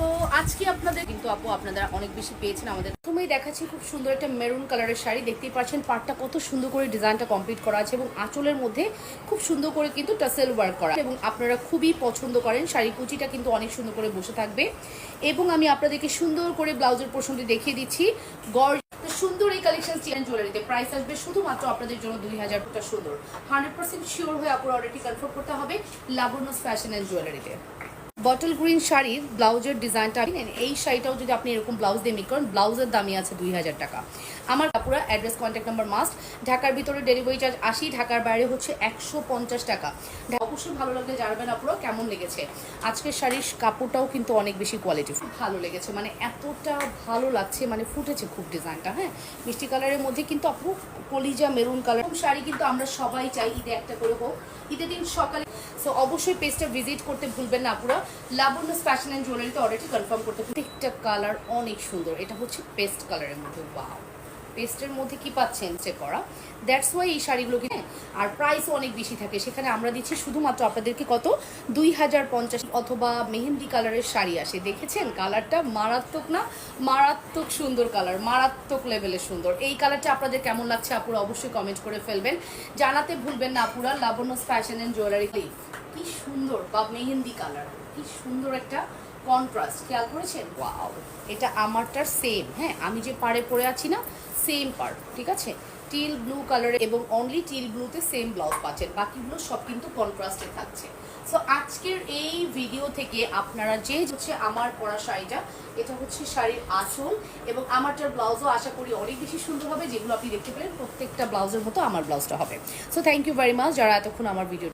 So আজকে আপনাদের কিন্তু আপু আপনারা অনেক বেশি পেয়েছেন আমাদের। প্রথমেই দেখাচ্ছি খুব সুন্দর একটা মেরুন কালারের শাড়ি। দেখতেই পাচ্ছেন পাটটা কত সুন্দর করে ডিজাইনটা কমপ্লিট করা আছে এবং আঁচলের মধ্যে খুব সুন্দর করে কিন্তু টাসেল ওয়ার্ক করা এবং আপনারা খুবই পছন্দ করেন। শাড়ি কুচিটা কিন্তু অনেক সুন্দর করে বসে থাকবে। এবং আমি আপনাদেরকে সুন্দর করে ব্লাউজের পোর্শনটি দেখিয়ে দিচ্ছি। গড় সুন্দর এই কালেকশন চিকেন জুয়েলারিতে প্রাইস আসবে শুধুমাত্র আপনাদের জন্য দুই হাজার টাকা সুন্দর। হান্ড্রেড পার্সেন্ট শিওর হয়ে আপনার অর্ডারটি কনফার্ম করতে হবে। লাবণ্য ফ্যাশন অ্যান্ড জুয়েলারিতে বটল গ্রিন শাড়ির ব্লাউজের ডিজাইনটা এই শাড়িটাও যদি আপনি এরকম ব্লাউজ দিয়ে মেক করেন ব্লাউজের দামই আছে দুই হাজার টাকা। আমার কাপুরা অ্যাড্রেস কন্ট্যাক্ট নাম্বার মাস্ট ঢাকার ভিতরে ডেলিভারি চার্জ আশি, ঢাকার বাইরে হচ্ছে একশো পঞ্চাশ টাকা। অবশ্যই ভালো লাগলে জানবেন আপনারা কেমন লেগেছে? আজকের শাড়ির কাপড়টাও কিন্তু অনেক বেশি কোয়ালিটি খুব ভালো লেগেছে মানে এতটা ভালো লাগছে মানে ফুটেছে খুব ডিজাইনটা হ্যাঁ? মিষ্টি কালারের মধ্যে কিন্তু আপু কলিজা মেরুন কালার। খুব শাড়ি কিন্তু আমরা সবাই চাই, ঈদে একটা করে হোক। ঈদের দিন সকালে সো অবশ্যই পেজটা ভিজিট করতে ভুলবেন না পুরো লাবণ্য ফ্যাশন অ্যান্ড জুয়েলারিতে অর্ডারটি কনফার্ম করতে প্রত্যেকটা কালার অনেক সুন্দর। এটা হচ্ছে পেস্ট কালারের মধ্যে বাও পেস্টের মধ্যে কি পাচ্ছেন চেক করা। দ্যাটস ওয়াই এই শাড়িগুলো কিনে আর প্রাইসও অনেক বেশি থাকে। সেখানে আমরা দিচ্ছি শুধুমাত্র আপনাদেরকে কত? দুই হাজার পঞ্চাশ অথবা মেহেন্দি কালারের শাড়ি আসে। দেখেছেন? কালারটা মারাত্মক না? মারাত্মক সুন্দর কালার, মারাত্মক লেভেলের সুন্দর। এই কালারটা আপনাদের কেমন লাগছে আপুরা অবশ্যই কমেন্ট করে ফেলবেন। জানাতে ভুলবেন না আপুরা, লাবণ্য ফ্যাশন অ্যান্ড জুয়েলারি কি সুন্দর বা মেহেন্দি কালার, কি সুন্দর একটা কন্ট্রাস্ট খেয়াল করেছেন? ওয়াও এটা আমারটার সেম হ্যাঁ আমি যে পাড়ে পরে আছি না সেম পার ঠিক আছে? টিল ব্লু কালারে এবং অনলি টিল ব্লুতে সেম ব্লাউজ পাচ্ছেন, বাকিগুলো সব কিন্তু কন্ট্রাস্টে থাকছে। সো আজকের এই ভিডিও থেকে আপনারা যে হচ্ছে আমার পরা শাড়িটা, এটা হচ্ছে শাড়ির আঁচল এবং আমারটার ব্লাউজও আশা করি অনেক বেশি সুন্দর হবে, যেগুলো আপনি দেখতে পেলেন, প্রত্যেকটা ব্লাউজের মতো আমার ব্লাউজটা হবে। So thank you very much যারা এতক্ষণ আমার ভিডিও